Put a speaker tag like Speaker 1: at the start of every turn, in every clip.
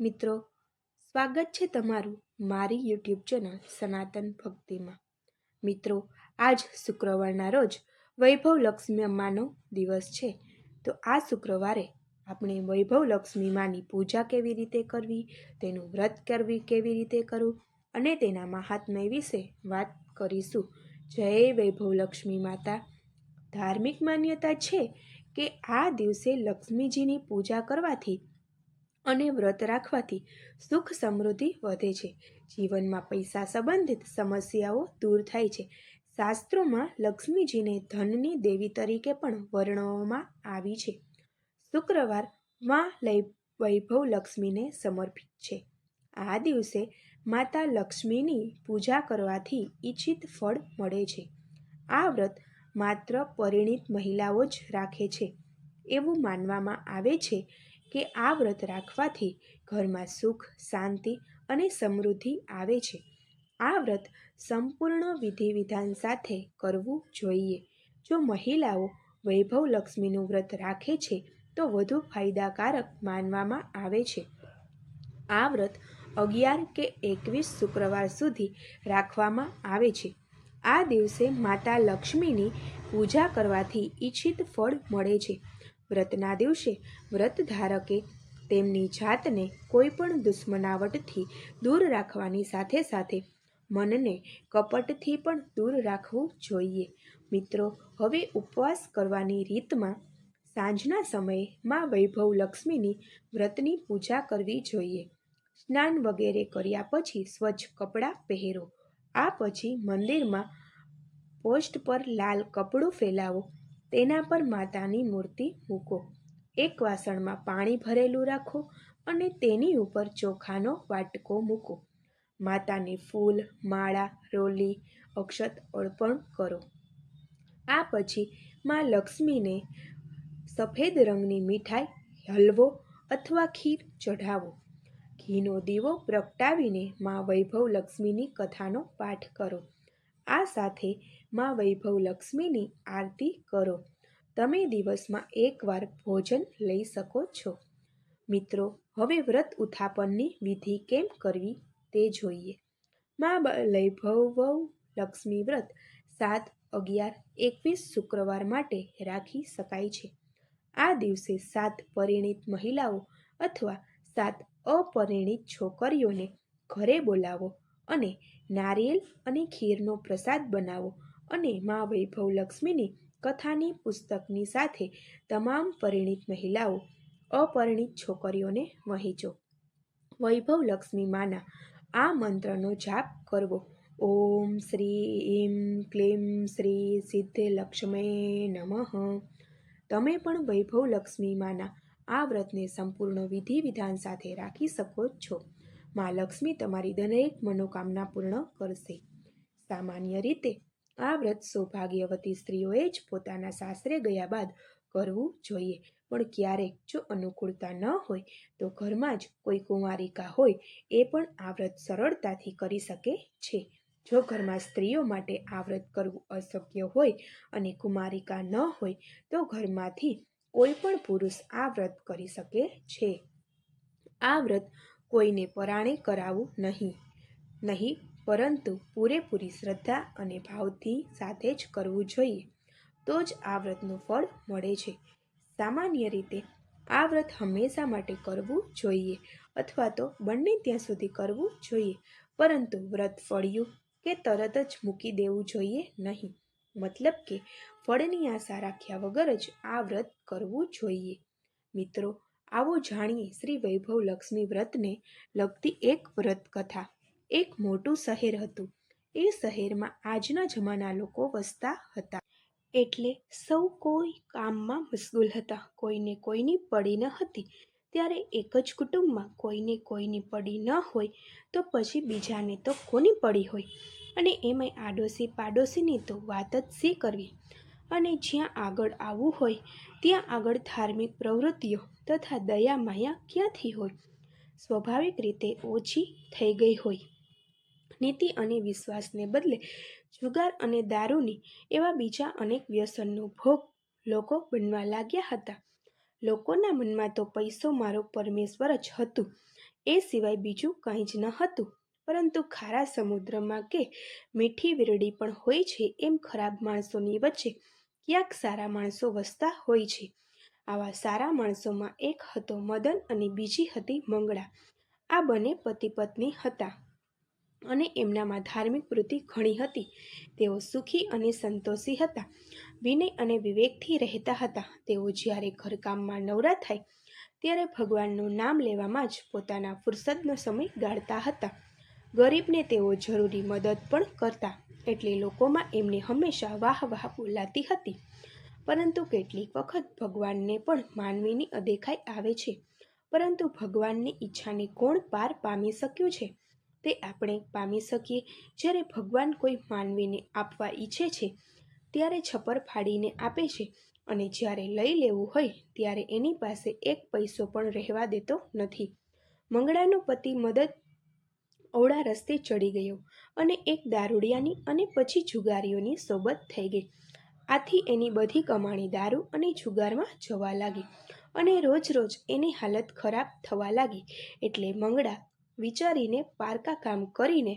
Speaker 1: મિત્રો, સ્વાગત છે તમારું મારી યુટ્યુબ ચેનલ સનાતન ભક્તિમાં. મિત્રો, આજ શુક્રવારના રોજ વૈભવ લક્ષ્મી અમ્માનો દિવસ છે. તો આ શુક્રવારે આપણે વૈભવ લક્ષ્મી માની પૂજા કેવી રીતે કરવી, તેનું વ્રત કરવી કેવી રીતે કરવું અને તેના મહાત્મ્ય વિશે વાત કરીશું. જય વૈભવ લક્ષ્મી માતા. ધાર્મિક માન્યતા છે કે આ દિવસે લક્ષ્મીજીની પૂજા કરવાથી અને વ્રત રાખવાથી સુખ સમૃદ્ધિ વધે છે. જીવનમાં પૈસા સંબંધિત સમસ્યાઓ દૂર થાય છે. શાસ્ત્રોમાં લક્ષ્મીજીને ધનની દેવી તરીકે પણ વર્ણવવામાં આવી છે. શુક્રવારમાં વૈભવ લક્ષ્મીને સમર્પિત છે. આ દિવસે માતા લક્ષ્મીની પૂજા કરવાથી ઈચ્છિત ફળ મળે છે. આ વ્રત માત્ર પરિણીત મહિલાઓ જ રાખે છે. એવું માનવામાં આવે છે કે આ વ્રત રાખવાથી ઘરમાં સુખ, શાંતિ અને સમૃદ્ધિ આવે છે. આ વ્રત સંપૂર્ણ વિધિ વિધાન સાથે કરવું જોઈએ. જો મહિલાઓ વૈભવ લક્ષ્મીનું વ્રત રાખે છે, તો વધુ ફાયદાકારક માનવામાં આવે છે. આ વ્રત અગિયાર કે એકવીસ શુક્રવાર સુધી રાખવામાં આવે છે. આ દિવસે માતા લક્ષ્મીની પૂજા કરવાથી ઈચ્છિત ફળ મળે છે. વ્રતના દિવસે વ્રત ધારકે તેમની જાતને કોઈ પણ દુશ્મનાવટથી દૂર રાખવાની સાથે સાથે મનને કપટથી પણ દૂર રાખવું જોઈએ. મિત્રો, હવે ઉપવાસ કરવાની રીતમાં સાંજના સમયે માં વૈભવ લક્ષ્મીની વ્રતની પૂજા કરવી જોઈએ. સ્નાન વગેરે કર્યા પછી સ્વચ્છ કપડાં પહેરો. આ પછી મંદિરમાં પોસ્ટ પર લાલ કપડું ફેલાવો. તેના પર માતાની મૂર્તિ મૂકો. એક વાસણમાં પાણી ભરેલું રાખો અને તેની ઉપર ચોખાનો વાટકો મૂકો. માતાને ફૂલ, માળા, રોલી, અક્ષત અર્પણ કરો. આ પછી માં લક્ષ્મીને સફેદ રંગની મીઠાઈ હલવો અથવા ખીર ચઢાવો. ઘીનો દીવો પ્રગટાવીને માં વૈભવ લક્ષ્મીની કથાનો પાઠ કરો. આ સાથે માં વૈભવ લક્ષ્મીની આરતી કરો. તમે દિવસમાં એકવાર ભોજન લઈ શકો છો. મિત્રો, હવે વ્રત ઉત્થાપનની વિધિ કેમ કરવી તે જોઈએ. માં વૈભવ લક્ષ્મી વ્રત સાત અગિયાર એકવીસ શુક્રવાર માટે રાખી શકાય છે. આ દિવસે સાત પરિણીત મહિલાઓ અથવા સાત અપરિણીત છોકરીઓને ઘરે બોલાવો અને નારિયેલ અને ખીરનો પ્રસાદ બનાવો. અને મા વૈભવ લક્ષ્મીની કથાની પુસ્તકની સાથે તમામ પરિણિત મહિલાઓ, અપરિણીત છોકરીઓને વહેંચો વૈભવ લક્ષ્મી માના આ મંત્રનો જાપ કરવો. ઓમ શ્રી ઈમ ક્લીમ શ્રી સિદ્ધ લક્ષ્મી નમઃ. તમે પણ વૈભવ લક્ષ્મી માના આ વ્રતને સંપૂર્ણ વિધિ વિધાન સાથે રાખી શકો છો. મા લક્ષ્મી તમારી દરેક મનોકામના પૂર્ણ કરશે. સામાન્ય રીતે આ વ્રત સૌભાગ્યવતી સ્ત્રીઓએ જ પોતાના સાસરે ગયા બાદ કરવું જોઈએ. પણ ક્યારેક જો અનુકૂળતા ન હોય, તો ઘરમાં જ કોઈ કુંવારિકા હોય, એ પણ આ વ્રત સરળતાથી કરી શકે છે. જો ઘરમાં સ્ત્રીઓ માટે આ વ્રત કરવું અશક્ય હોય અને કુમારિકા ન હોય, તો ઘરમાંથી કોઈ પણ પુરુષ આ વ્રત કરી શકે છે. આ વ્રત કોઈને પરાણે કરાવવું નહીં. નહીં પરંતુ પૂરેપૂરી શ્રદ્ધા અને ભાવથી સાથે જ કરવું જોઈએ, તો જ આ વ્રતનું ફળ મળે છે. સામાન્ય રીતે, આ વ્રત હંમેશા માટે કરવું જોઈએ અથવા તો બંને ત્યાં સુધી કરવું જોઈએ, પરંતુ વ્રત ફળ્યું કે તરત જ મૂકી દેવું જોઈએ નહીં. મતલબ કે, ફળની આશા રાખ્યા વગર જ આ વ્રત કરવું જોઈએ. મિત્રો, આવો જાણીએ શ્રી વૈભવ લક્ષ્મી વ્રતને લગતી એક વ્રત કથા એક મોટું શહેર હતું. એ શહેરમાં આજના જમાના લોકો વસતા હતા. એટલે સૌ કોઈ કામમાં મશગુલ હતા. કોઈને કોઈની પડી ન હતી. ત્યારે એક જ કુટુંબમાં કોઈને કોઈની પડી ન હોય તો પછી બીજાને તો કોની પડી હોય? અને એમાંય આડોશી પાડોશીની તો વાત જ શી કરવી? અને જ્યાં આગળ આવવું હોય, ત્યાં આગળ ધાર્મિક પ્રવૃત્તિઓ તથા દયા માયા ક્યાંથી હોય? સ્વાભાવિક રીતે ઓછી થઈ ગઈ હોય. નીતિ અને વિશ્વાસને બદલે જુગાર અને દારૂની એવા બીજા અનેક વ્યસનનો ભોગ લોકો બનવા લાગ્યા હતા. લોકોના મનમાં તો પૈસો મારો પરમેશ્વર જ હતું. એ સિવાય બીજું કંઈ જ ન હતું. પરંતુ ખારા સમુદ્રમાં કે મીઠી વીરડી પણ હોય છે એમ ખરાબ માણસોની વચ્ચે ક્યાંક સારા માણસો વસતા હોય છે. આવા સારા માણસોમાં એક હતો મદન અને બીજી હતી મંગળા. આ બંને પતિ પત્ની હતા. અને એમનામાં ધાર્મિક વૃત્તિ ઘણી હતી. તેઓ સુખી અને સંતોષી હતા. વિનય અને વિવેકથી રહેતા હતા. તેઓ જ્યારે ઘરકામમાં નવરા થાય, ત્યારે ભગવાનનું નામ લેવામાં જ પોતાના ફુરસદનો સમય ગાળતા હતા. ગરીબને તેઓ જરૂરી મદદ પણ કરતા, એટલે લોકોમાં એમને હંમેશા વાહ વાહ બોલાતી હતી. પરંતુ કેટલીક વખત ભગવાનને પણ માનવીની અદેખાઈ આવે છે. પરંતુ ભગવાનની ઈચ્છાને કોણ પાર પામી શક્યું છે? તે આપણે પામી શકીએ. જ્યારે ભગવાન કોઈ માનવીને આપવા ઈચ્છે છે, ત્યારે છપ્પર ફાડીને આપે છે અને જ્યારે લઈ લેવું હોય, ત્યારે એની પાસે એક પૈસો પણ રહેવા દેતો નથી. મંગળાનો પતિ મદદ અવળા રસ્તે ચડી ગયો અને એક દારૂડિયાની અને પછી જુગારીઓની સોબત થઈ ગઈ. આથી એની બધી કમાણી દારૂ અને જુગારમાં જવા લાગી અને રોજ રોજ એની હાલત ખરાબ થવા લાગી. એટલે મંગળા વિચારીને પારકા કામ કરીને,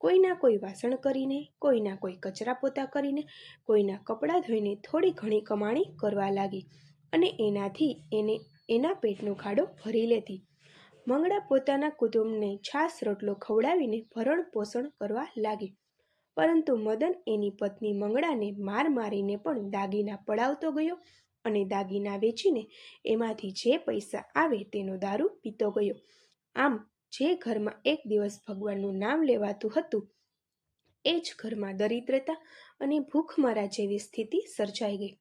Speaker 1: કોઈના કોઈ વાસણ કરીને, કોઈના કોઈ કચરા પોતા કરીને, કોઈના કપડાં ધોઈને થોડી ઘણી કમાણી કરવા લાગી અને એનાથી એને એના પેટનો ખાડો ભરી લેતી. મંગળા પોતાના કુટુંબને છાસ રોટલો ખવડાવીને ભરણ પોષણ કરવા લાગી. પરંતુ મદન એની પત્ની મંગળાને માર મારીને પણ દાગીના પડાવતો ગયો અને દાગીના વેચીને એમાંથી જે પૈસા આવે તેનો દારૂ પીતો ગયો. આમ જે ઘરમાં એક દિવસ ભગવાનનું નામ લેવાતું હતું, એ જ ઘરમાં દરિદ્રતા અને ભૂખમરા જેવી સ્થિતિ સર્જાઈ ગઈ.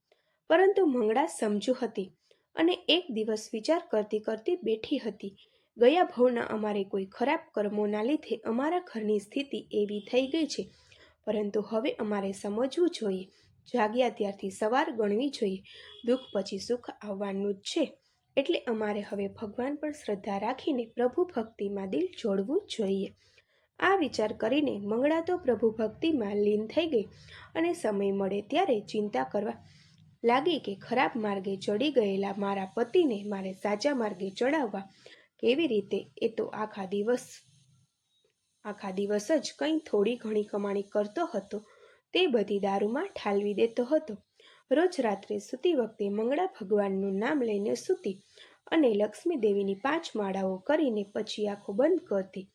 Speaker 1: પરંતુ મંગળા સમજુ હતી અને એક દિવસ વિચાર કરતી કરતી બેઠી હતી. ગયા ભવના અમારે કોઈ ખરાબ કર્મોના લીધે અમારા ઘરની સ્થિતિ એવી થઈ ગઈ છે. પરંતુ હવે અમારે સમજવું જોઈએ. જાગ્યા ત્યારથી સવાર ગણવી જોઈએ. દુઃખ પછી સુખ આવવાનું જ છે. એટલે અમારે હવે ભગવાન પર શ્રદ્ધા રાખીને પ્રભુ ભક્તિમાં દિલ જોડવું જોઈએ. આ વિચાર કરીને મંગળા તો પ્રભુ ભક્તિમાં લીન થઈ ગઈ અને સમય મળે ત્યારે ચિંતા કરવા લાગી કે ખરાબ માર્ગે ચડી ગયેલા મારા પતિને મારે સાચા માર્ગે ચડાવવા કેવી રીતે? એ તો આખા દિવસ આખા દિવસ જ કંઈ થોડી ઘણી કમાણી કરતો હતો, તે બધી દારૂમાં ઠાલવી દેતો હતો. રોજ રાત્રે સૂતી વખતે મંગળા ભગવાનનું નામ લઈને સૂતી અને લક્ષ્મી દેવીની પાંચ માળાઓ કરીને પછી આંખો બંધ કરતી.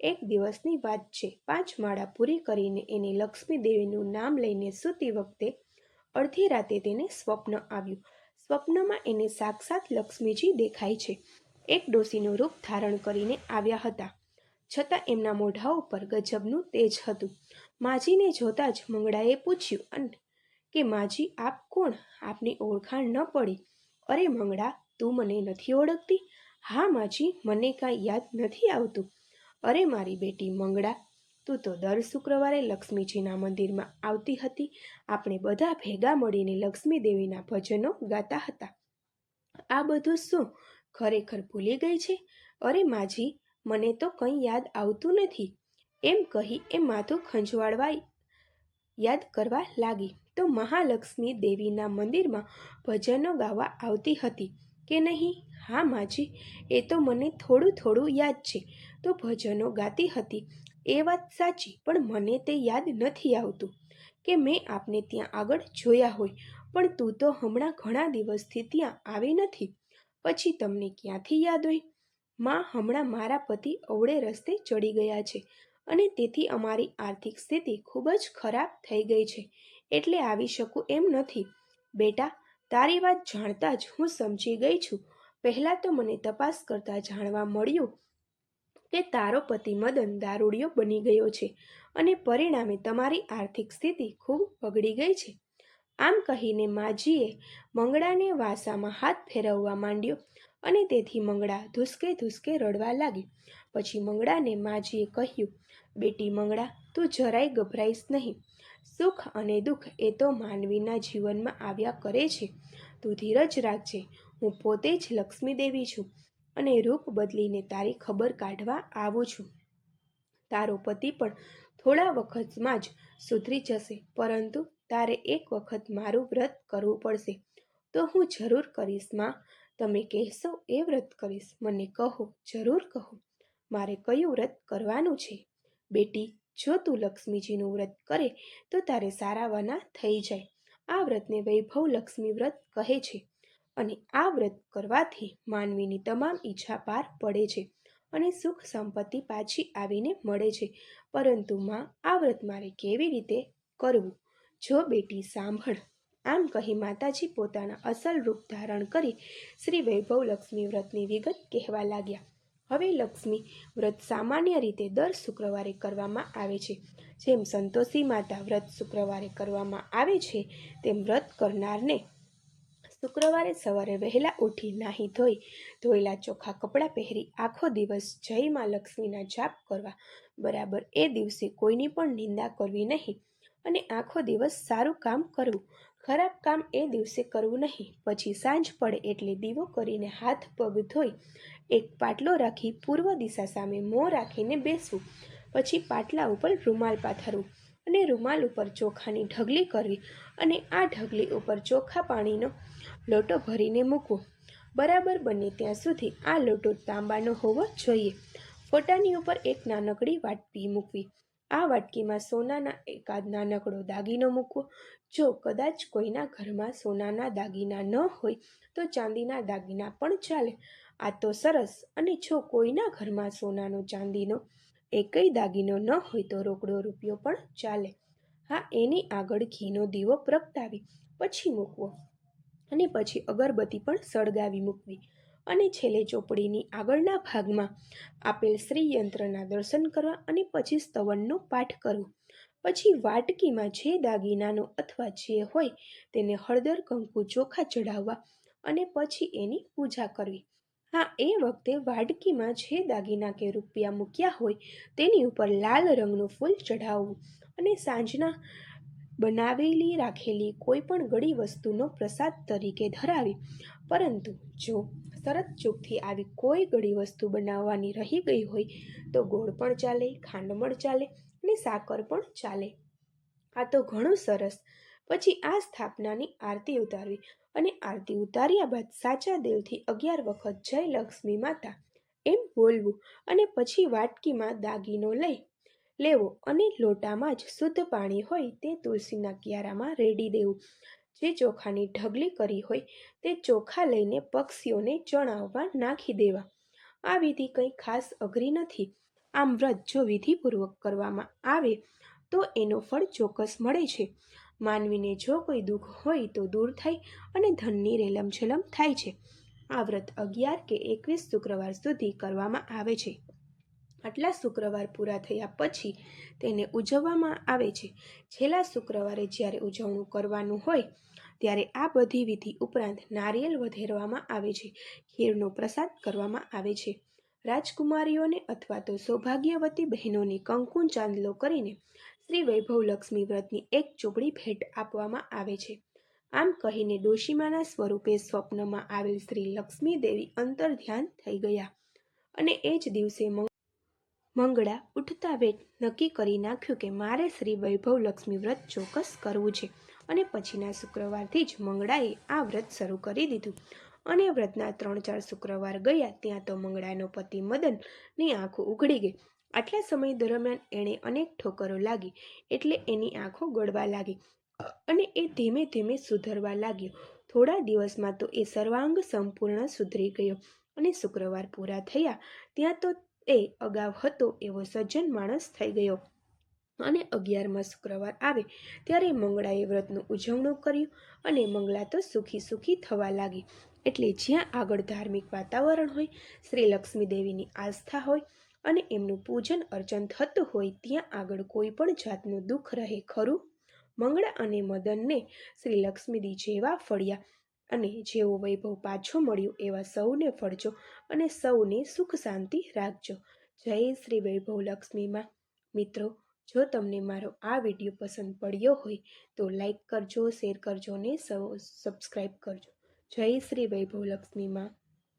Speaker 1: એક દિવસની વાત છે, પાંચ માળા પૂરી કરીને એને લક્ષ્મી દેવીનું નામ લઈને સૂતી વખતે અડધી રાતે તેને સ્વપ્ન આવ્યું. સ્વપ્નમાં એને સાક્ષાત લક્ષ્મીજી દેખાય છે. એક ડોસીનું રૂપ ધારણ કરીને આવ્યા હતા. છતાં એમના મોઢા ઉપર ગજબનું તેજ હતું. માજીને જોતાં જ મંગળાએ પૂછ્યું, અને કે માજી આપ કોણ? આપની ઓળખાણ ન પડી. અરે મંગળા, તું મને નથી ઓળખતી? હા માજી, મને કાંઈ યાદ નથી આવતું. અરે મારી બેટી મંગળા, તું તો દર શુક્રવારે લક્ષ્મીજીના મંદિરમાં આવતી હતી. આપણે બધા ભેગા મળીને લક્ષ્મી દેવીના ભજનો ગાતા હતા. આ બધું શું ખરેખર ભૂલી ગઈ છે? અરે માજી, મને તો કંઈ યાદ આવતું નથી. એમ કહી એ માથું ખંજવાળવા યાદ કરવા લાગી. તો મહાલક્ષ્મી દેવીના મંદિરમાં ભજનો ગાવા આવતી હતી કે નહીં? હા, માજી, એ તો મને થોડું થોડું યાદ છે. તો ભજનો ગાતી હતી. એ વાત સાચી, પણ મને તે યાદ નથી આવતું કે મેં આપને ત્યાં આગળ જોયા હોય. પણ તું તો હમણાં ઘણા દિવસથી ત્યાં આવી નથી. પછી તમને ક્યાંથી યાદ હોય? માં હમણાં મારા પતિ અવળે રસ્તે ચડી ગયા છે અને તેથી અમારી આર્થિક સ્થિતિ ખૂબ જ ખરાબ થઈ ગઈ છે. એટલે આવી શકું એમ નથી. બેટા, તારી વાત જાણતા જ હું સમજી ગઈ છું. પહેલાં તો મને તપાસ કરતાં જાણવા મળ્યું કે તારો પતિ મદન દારૂડિયો બની ગયો છે અને પરિણામે તમારી આર્થિક સ્થિતિ ખૂબ બગડી ગઈ છે. આમ કહીને માજીએ મંગળાને વાસામાં હાથ ફેરવવા માંડ્યો અને તેથી મંગળા ધુસકે ધુસકે રડવા લાગી. પછી મંગળાને માજીએ કહ્યું, બેટી મંગળા, તું જરાય ગભરાઈશ નહીં. સુખ અને દુઃખ એ તો માનવીના જીવનમાં આવ્યા કરે છે. તું ધીરજ રાખજે. હું પોતે જ લક્ષ્મી દેવી છું અને રૂપ બદલીને તારી ખબર કાઢવા આવું છું. તારો પતિ પણ થોડા વખતમાં જ સુધરી જશે, પરંતુ તારે એક વખત મારું વ્રત કરવું પડશે. તો હું જરૂર કરીશમાં. તમે કહેશો એ વ્રત કરીશ. મને કહો, જરૂર કહો. મારે કયું વ્રત કરવાનું છે? બેટી જો તું લક્ષ્મીજીનું વ્રત કરે, તો તારે સારાવાના થઈ જાય. આ વ્રતને વૈભવ લક્ષ્મી વ્રત કહે છે અને આ વ્રત કરવાથી માનવીની તમામ ઈચ્છા પાર પડે છે અને સુખ સંપત્તિ પાછી આવીને મળે છે. પરંતુ માં, આ વ્રત મારે કેવી રીતે કરવું? જો બેટી સાંભળ. આમ કહી માતાજી પોતાના અસલ રૂપ ધારણ કરી શ્રી વૈભવ લક્ષ્મી વ્રતની વિગત કહેવા લાગ્યા. હવે લક્ષ્મી વ્રત સામાન્ય રીતે દર શુક્રવારે કરવામાં આવે છે. જેમ સંતોષી માતા વ્રત શુક્રવારે કરવામાં આવે છે, તેમ વ્રત કરનારને શુક્રવારે સવારે વહેલા ઉઠી નાહી ધોઈ, ધોયેલા ચોખ્ખા કપડાં પહેરી આખો દિવસ જય માં લક્ષ્મીના જાપ કરવા. બરાબર એ દિવસે કોઈની પણ નિંદા કરવી નહીં અને આખો દિવસ સારું કામ કરવું. ખરાબ કામ એ દિવસે કરવું નહીં. પછી સાંજ પડે એટલે દીવો કરીને હાથ પગ ધોઈ એક પાટલો રાખી પૂર્વ દિશા સામે મોં રાખીને બેસવું. પછી પાટલા ઉપર રૂમાલ પાથરવું અને રૂમાલ ઉપર ચોખાની ઢગલી કરવી અને આ ઢગલી ઉપર ચોખા પાણીનો લોટો ભરીને મૂકવો. બરાબર બને ત્યાં સુધી આ લોટો તાંબાનો હોવો જોઈએ. ફોટાની ઉપર એક નાનકડી વાટકી મૂકવી. આ વાટકીમાં સોનાના એકાદ નાનકડો દાગીનો મૂકવો. જો કદાચ કોઈના ઘરમાં સોનાના દાગીના ન હોય તો ચાંદીના દાગીના પણ ચાલે. આ તો સરસ. અને જો કોઈના ઘરમાં સોનાનો ચાંદીનો એકય દાગીનો ન હોય તો રોકડો રૂપિયો પણ ચાલે. હા, એની આગળ ઘીનો દીવો પ્રગટાવી, પછી મૂકવો. અને પછી અગરબત્તી પણ સળગાવી મૂકવી. અને છેલ્લે ચોપડીની આગળના ભાગમાં આપેલ શ્રીયંત્રના દર્શન કરવા અને પછી સ્તવનનો પાઠ કરવો. પછી વાટકીમાં જે દાગીનાનો અથવા જે હોય તેને હળદર કંકુ ચોખા ચઢાવવા અને પછી એની પૂજા કરવી. હા, એ વખતે વાડકીમાં જે દાગીના કે રૂપિયા મૂક્યા હોય તેની ઉપર લાલ રંગનું ફૂલ ચઢાવવું અને સાંજના બનાવેલી રાખેલી કોઈ પણ ગળી વસ્તુનો પ્રસાદ તરીકે ધરાવી. પરંતુ જો શરત ચૂકથી આવી કોઈ ગળી વસ્તુ બનાવવાની રહી ગઈ હોય તો ગોળ પણ ચાલે, ખાંડ ચાલે અને સાકર પણ ચાલે. આ તો ઘણું સરસ. પછી આ સ્થાપનાની આરતી ઉતારવી. અને આરતી ઉતાર્યા બાદ સાચા દિલથી અગિયાર વખત જય લક્ષ્મી માતા એમ બોલવું અને પછી વાટકીમાં દાગીનો લઈ લેવો અને લોટામાં જ શુદ્ધ પાણી હોય તે તુલસીના ક્યારામાં રેડી દેવું. જે ચોખાની ઢગલી કરી હોય તે ચોખા લઈને પક્ષીઓને ચણાવવા નાખી દેવા. આ વિધિ કંઈ ખાસ અઘરી નથી. આમ વ્રત જો વિધિપૂર્વક કરવામાં આવે તો એનો ફળ ચોક્કસ મળે છે. માનવીને જો કોઈ દુઃખ હોય તો દૂર થાય અને ધનની રેલમછલમ થાય છે. આ વ્રત અગિયાર કે એકવીસ શુક્રવાર સુધી કરવામાં આવે છે. આટલા શુક્રવાર પૂરા થયા પછી તેને ઉજવવામાં આવે છે. છેલ્લા શુક્રવારે જ્યારે ઉજવણું કરવાનું હોય, ત્યારે આ બધી વિધિ ઉપરાંત નારિયેલ વધેરવામાં આવે છે. ખીરનો પ્રસાદ કરવામાં આવે છે. રાજકુમારીઓને અથવા તો સૌભાગ્યવતી બહેનોને કંકુ ચાંદલો કરીને શ્રી વૈભવ લક્ષ્મી વ્રતની એક ચોપડી ભેટ આપવામાં આવે છે. આમ કહીને ડોશીમાના સ્વરૂપે સ્વપ્નમાં આવેલ શ્રી લક્ષ્મી દેવી અંતર ધ્યાન થઈ ગયા અને એ જ દિવસે મંગળા ઉઠતા વેટ નક્કી કરી નાખ્યું કે મારે શ્રી વૈભવ લક્ષ્મી વ્રત ચોક્કસ કરવું છે અને પછીના શુક્રવારથી જ મંગળાએ આ વ્રત શરૂ કરી દીધું. અને વ્રતના ત્રણ ચાર શુક્રવાર ગયા ત્યાં તો મંગળાનો પતિ મદનની આંખો ઉઘડી ગઈ આટલા સમય દરમિયાન એણે અનેક ઠોકરો લાગી એટલે એની આંખો ગળવા લાગી અને એ ધીમે ધીમે સુધરવા લાગ્યો. થોડા દિવસમાં તો એ સર્વાંગ સંપૂર્ણ સુધરી ગયો અને શુક્રવાર પૂરા થયા. ત્યાં તો એ અગાઉ હતો એવો સજ્જન માણસ થઈ ગયો અને અગિયારમાં શુક્રવાર આવે ત્યારે મંગળાએ વ્રતનું ઉજવણું કર્યું અને મંગળા તો સુખી સુખી થવા લાગી. એટલે જ્યાં આગળ ધાર્મિક વાતાવરણ હોય, શ્રી લક્ષ્મી દેવીની આસ્થા હોય અને એમનું પૂજન અર્ચન થતું હોય ત્યાં આગળ કોઈ પણ જાતનું દુઃખ રહે ખરું? મંગળા અને મદનને શ્રી લક્ષ્મીદી જેવા ફળ્યા અને જેવો વૈભવ પાછો મળ્યો એવા સૌને ફળજો અને સૌને સુખ શાંતિ રાખજો. જય શ્રી વૈભવ લક્ષ્મીમાં મિત્રો, જો તમને મારો આ વીડિયો પસંદ પડ્યો હોય તો લાઈક કરજો, શેર કરજો અને સબસ્ક્રાઈબ કરજો. જય શ્રી વૈભવ લક્ષ્મીમાં